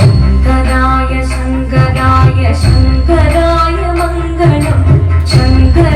ശങ്കരായ ശങ്കരായ ശങ്കരായ Mangalam Shankara